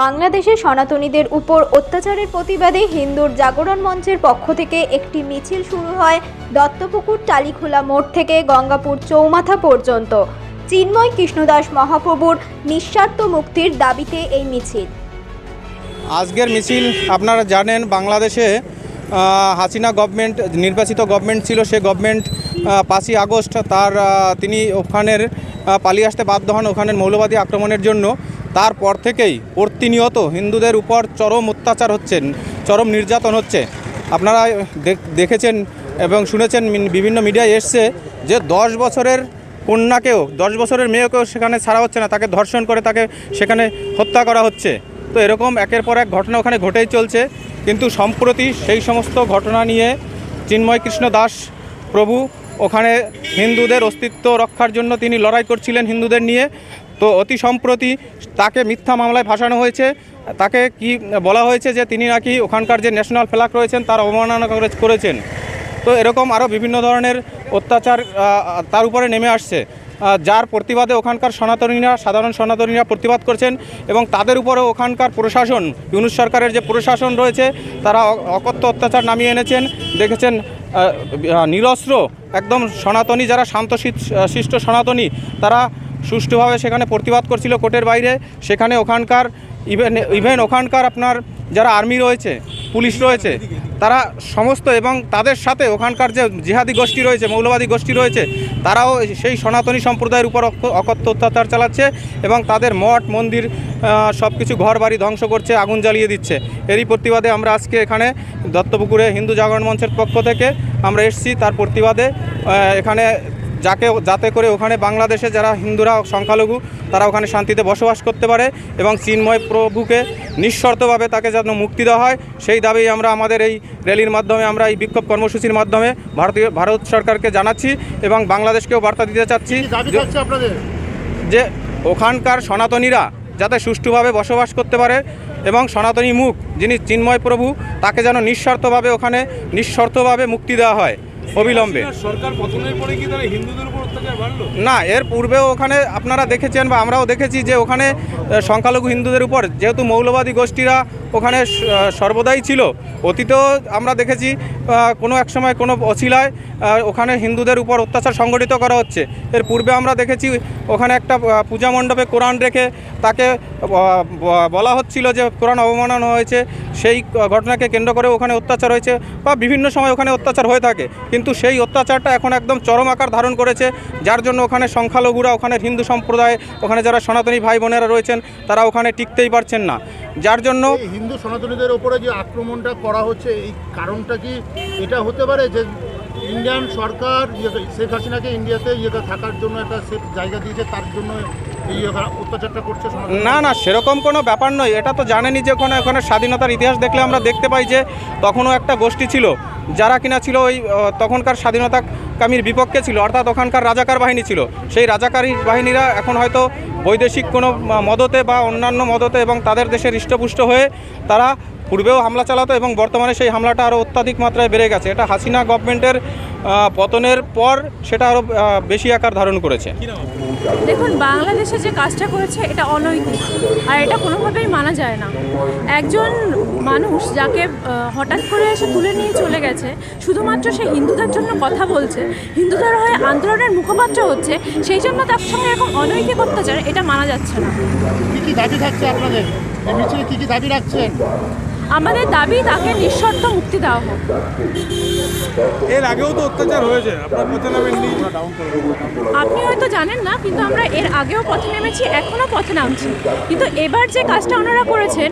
বাংলাদেশে সনাতনীদের উপর অত্যাচারের প্রতিবাদে হিন্দুর জাগরণ মঞ্চের পক্ষ থেকে একটি মিছিল শুরু হয় দত্তপুকুর টালিখোলা মোড় থেকে গঙ্গাপুর চৌমাথা পর্যন্ত। চিন্ময় কৃষ্ণদাস মহাপ্রভুর নিঃস্বার্থ মুক্তির দাবিতে এই মিছিল। আজকের মিছিল, আপনারা জানেন, বাংলাদেশে হাসিনা গভর্নমেন্ট নির্বাচিত গভর্নমেন্ট ছিল। সে গভর্নমেন্ট পাঁচই আগস্ট তার তিনি ওখানের পালিয়ে আসতে বাধ্য হন ওখানের মৌলবাদী আক্রমণের জন্য। তারপর থেকেই প্রতিনিয়ত হিন্দুদের উপর চরম অত্যাচার হচ্ছেন চরম নির্যাতন হচ্ছে। আপনারা দেখ- দেখেছেন এবং শুনেছেন বিভিন্ন মিডিয়ায় এসছে যে দশ বছরের কন্যাকেও, দশ বছরের মেয়েকেও সেখানে ছাড়া হচ্ছে না, তাকে ধর্ষণ করে তাকে সেখানে হত্যা করা হচ্ছে। তো এরকম একের পর এক ঘটনা ওখানে ঘটেই চলছে। কিন্তু সম্প্রতি সেই সমস্ত ঘটনা নিয়ে চিন্ময় কৃষ্ণ দাস প্রভু ওখানে হিন্দুদের অস্তিত্ব রক্ষার জন্য তিনি লড়াই করছিলেন হিন্দুদের নিয়ে। তো অতি সম্প্রতি তাকে মিথ্যা মামলায় ফাঁসানো হয়েছে। তাকে কি বলা হয়েছে যে তিনি নাকি ওখানকার যে ন্যাশনাল ফ্ল্যাগ রয়েছেন, তার অবমাননা করে- করেছেন। তো এরকম আরও বিভিন্ন ধরনের অত্যাচার তার উপরে নেমে আসছে। যার প্রতিবাদে ওখানকার সনাতনীরা, সাধারণ সনাতনীরা প্রতিবাদ করছেন এবং তাদের উপরেও ওখানকার প্রশাসন, ইউনুস সরকারের যে প্রশাসন রয়েছে, তারা অকথ্য অত্যাচার নামিয়ে এনেছেন। দেখেছেন নিরস্ত্র, একদম সনাতনী, যারা শান্ত শিষ্ট সনাতনী, তারা সুষ্ঠুভাবে সেখানে প্রতিবাদ করছিল কোর্টের বাইরে। সেখানে ওখানকার ইভেন ইভেন ওখানকার আপনার যারা আর্মি রয়েছে, পুলিশ রয়েছে, তারা সমস্ত এবং তাদের সাথে ওখানকার যে জিহাদি গোষ্ঠী রয়েছে, মৌলবাদী গোষ্ঠী রয়েছে, তারাও সেই সনাতনী সম্প্রদায়ের উপর অক- অকথ্য অত্যাচার চালাচ্ছে এবং তাদের মঠ, মন্দির সব কিছু ঘর বাড়ি ধ্বংস করছে, আগুন জ্বালিয়ে দিচ্ছে। এরই প্রতিবাদে আমরা আজকে এখানে দত্তপুকুরে হিন্দু জাগরণ মঞ্চের পক্ষ থেকে আমরা এসেছি। তার প্রতিবাদে এখানে যাকে যাতে করে ওখানে বাংলাদেশে যারা হিন্দুরা সংখ্যালঘু তারা ওখানে শান্তিতে বসবাস করতে পারে এবং চিন্ময় প্রভুকে নিঃশর্তভাবে তাকে যেন মুক্তি দেওয়া হয় সেই দাবি আমরা আমাদের এই র্যালির মাধ্যমে আমরা এই বিক্ষোভ কর্মসূচির মাধ্যমে ভারতীয় ভারত সরকারকে জানাচ্ছি এবং বাংলাদেশকেও বার্তা দিতে চাচ্ছি যে- ওখানকার সনাতনীরা যাতে সুষ্ঠুভাবে বসবাস করতে পারে এবং সনাতনী মুখ যিনি চিন্ময় প্রভু তাকে যেন নিঃস্বার্থভাবে ওখানে নিঃশর্তভাবে মুক্তি দেওয়া হয়। অবিলম্বে। সরকার পতনের পরে কি তারা হিন্দুদের উপর না, এর পূর্বেও ওখানে আপনারা দেখেছেন বা আমরাও দেখেছি যে ওখানে সংখ্যালঘু হিন্দুদের উপর যেহেতু মৌলবাদী গোষ্ঠীরা ওখানে সর্বদাই ছিল, অতীতেও আমরা দেখেছি কোনো এক সময় কোনো অছিলায় ওখানে হিন্দুদের উপর অত্যাচার সংগঠিত করা হচ্ছে। এর পূর্বে আমরা দেখেছি, ওখানে একটা পূজা মণ্ডপে কোরআন রেখে তাকে বলা হচ্ছিল যে কোরআন অবমাননা হয়েছে, সেই ঘটনাকে কেন্দ্র করে ওখানে অত্যাচার হয়েছে বা বিভিন্ন সময় ওখানে অত্যাচার হয়ে থাকে। কিন্তু সেই অত্যাচারটা এখন একদম চরম আকার ধারণ করেছে যার জন্য ওখানে সংখ্যালঘুরা, ওখানে হিন্দু সম্প্রদায়, ওখানে যারা সনাতনী ভাই বোনেরা রয়েছেন, তারা ওখানে টিকতেই পারছেন না। যার জন্য হিন্দু সনাতনীদের ওপরে যে আক্রমণটা করা হচ্ছে, এই কারণটা কি এটা হতে পারে যে ইন্ডিয়ান সরকার, ইয়ে- শেখ হাসিনাকে ইন্ডিয়াতে ইয়েটা থাকার জন্য একটা সেফ জায়গা দিয়েছে, তার জন্য না না, সেরকম কোনো ব্যাপার নয়। এটা তো জানেনই যে ওখানে ওখানে স্বাধীনতার ইতিহাস দেখলে আমরা দেখতে পাই যে তখনও একটা গোষ্ঠী ছিল, যারা কিনা ছিল ওই তখনকার স্বাধীনতাকামীর বিপক্ষে ছিল, অর্থাৎ ওখানকার রাজাকার বাহিনী ছিল। সেই রাজাকারী বাহিনীরা এখন হয়তো বৈদেশিক কোনো মদতে বা অন্যান্য মদতে এবং তাদের দেশে হৃষ্টপুষ্ট হয়ে তারা পূর্বেও হামলা চালাতো এবং বর্তমানে সেই হামলাটা আরও অত্যাধিক মাত্রায় বেড়ে গেছে। এটা হাসিনা গভর্নমেন্টের পতনের পর সেটা আরও বেশি আকার ধারণ করেছে। দেখুন বাংলাদেশে যে কাজটা করেছে এটা অনৈতিক। আর এটা কোনোভাবেই মানা যায় না। একজন মানুষ যাকে হঠাৎ করে এসে তুলে নিয়ে চলে গেছে শুধুমাত্র সে হিন্দুদের জন্য কথা বলছে হিন্দুদের হয়ে আন্দোলনের মুখপাত্র হচ্ছে সেই জন্য তার সঙ্গে এরকম অনৈতিক অত্যাচার এটা মানা যাচ্ছে না। কি কি দাবি থাকছে আপনাদের? মিছিলে কি কি দাবি রাখছেন? আমাদের দাবি তাকে নিঃশর্ত মুক্তি দেওয়া হোক। এর আগেও তো অত্যাচার হয়েছে। আপনি হয়তো জানেন না কিন্তু আমরা এর আগেও পথে নেমেছি এখনও পথে নামছি। কিন্তু এবার যে কাজটা ওনারা করেছেন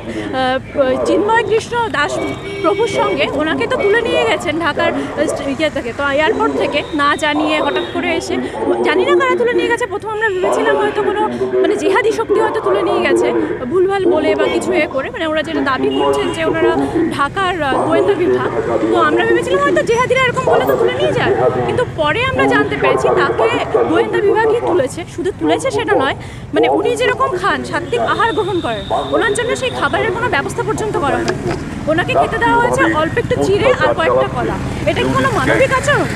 চিন্ময় কৃষ্ণ দাস প্রভুর সঙ্গে ওনাকে তো তুলে নিয়ে গেছেন ঢাকার ইয়ে থেকে তো এয়ারপোর্ট থেকে না জানিয়ে হঠাৎ করে এসে জানি না কারা তুলে নিয়ে গেছে প্রথম আমরা ভেবেছিলাম হয়তো কোনো মানে জেহাদি শক্তি হয়তো তুলে নিয়ে গেছে ভুলভাল বলে বা কিছু এ করে মানে ওরা যেটা দাবি করছেন যে ওনারা ঢাকার গোয়েন্দা বিভাগ। তো আমরা ভেবেছিলাম হয়তো জেহাদিরা এরকম বলে তো তুলে নিয়ে যায়। কিন্তু পরে আমরা জানতে পেরেছি তাকে গোয়েন্দা বিভাগই তুলেছে। শুধু তুলেছে সেটা নয় মানে উনি যেরকম খান সাত্বিক আহার গ্রহণ করেন, ওনার জন্য সেই খাবারের কোনো ব্যবস্থা পর্যন্ত করা হয় ওনাকে খেতে দেওয়া হয়েছে অল্প একটু চিড়ে আর কয়েকটা কলা। এটা কি কোনো মানবিক আচরণ?